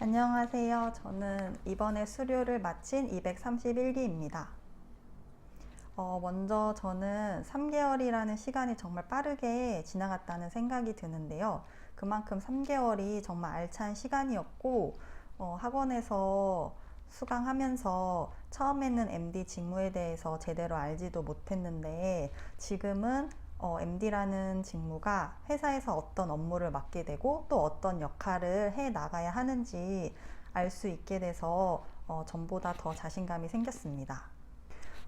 안녕하세요. 저는 이번에 수료를 마친 231기입니다. 어, 먼저 저는 3개월이라는 시간이 정말 빠르게 지나갔다는 생각이 드는데요. 그만큼 3개월이 정말 알찬 시간이었고, 어, 학원에서 수강하면서 처음에는 MD 직무에 대해서 제대로 알지도 못했는데, 지금은 어, MD라는 직무가 회사에서 어떤 업무를 맡게 되고 또 어떤 역할을 해 나가야 하는지 알 수 있게 돼서 어, 전보다 더 자신감이 생겼습니다.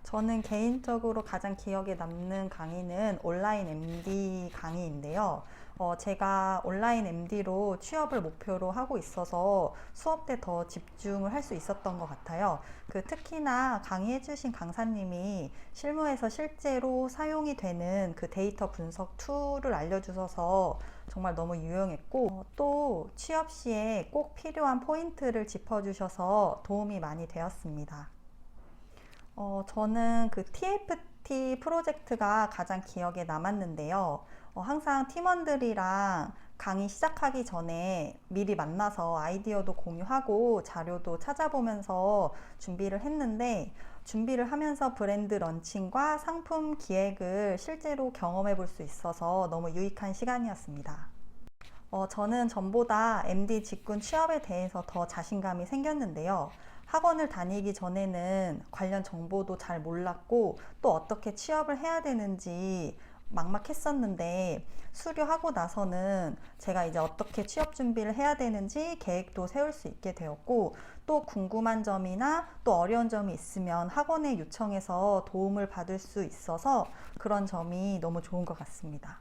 저는 개인적으로 가장 기억에 남는 강의는 온라인 MD 강의인데요. 어, 제가 온라인 MD로 취업을 목표로 하고 있어서 수업 때 더 집중을 할 수 있었던 것 같아요. 그 특히나 강의해주신 강사님이 실무에서 실제로 사용이 되는 그 데이터 분석 툴을 알려주셔서 정말 너무 유용했고 어, 또 취업 시에 꼭 필요한 포인트를 짚어주셔서 도움이 많이 되었습니다. 어, 저는 그 TFT 프로젝트가 가장 기억에 남았는데요. 어, 항상 팀원들이랑 강의 시작하기 전에 미리 만나서 아이디어도 공유하고 자료도 찾아보면서 준비를 했는데 준비를 하면서 브랜드 런칭과 상품 기획을 실제로 경험해 볼 수 있어서 너무 유익한 시간이었습니다. 어, 저는 전보다 MD 직군 취업에 대해서 더 자신감이 생겼는데요. 학원을 다니기 전에는 관련 정보도 잘 몰랐고 또 어떻게 취업을 해야 되는지 막막했었는데 수료하고 나서는 제가 이제 어떻게 취업 준비를 해야 되는지 계획도 세울 수 있게 되었고 또 궁금한 점이나 또 어려운 점이 있으면 학원에 요청해서 도움을 받을 수 있어서 그런 점이 너무 좋은 것 같습니다.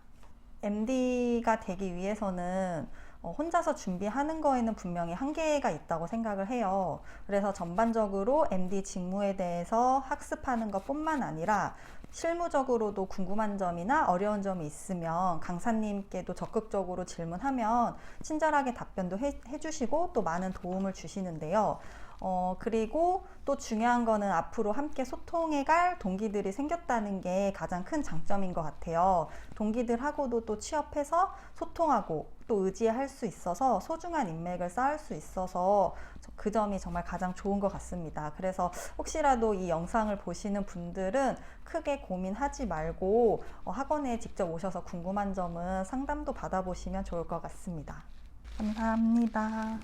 MD가 되기 위해서는 어, 혼자서 준비하는 거에는 분명히 한계가 있다고 생각을 해요. 그래서 전반적으로 MD 직무에 대해서 학습하는 것 뿐만 아니라 실무적으로도 궁금한 점이나 어려운 점이 있으면 강사님께도 적극적으로 질문하면 친절하게 답변도 해, 해주시고 또 많은 도움을 주시는데요. 어, 그리고 또 중요한 거는 앞으로 함께 소통해 갈 동기들이 생겼다는 게 가장 큰 장점인 것 같아요. 동기들하고도 또 취업해서 소통하고 또 의지할 수 있어서 소중한 인맥을 쌓을 수 있어서 그 점이 정말 가장 좋은 것 같습니다. 그래서 혹시라도 이 영상을 보시는 분들은 크게 고민하지 말고 어, 학원에 직접 오셔서 궁금한 점은 상담도 받아보시면 좋을 것 같습니다. 감사합니다.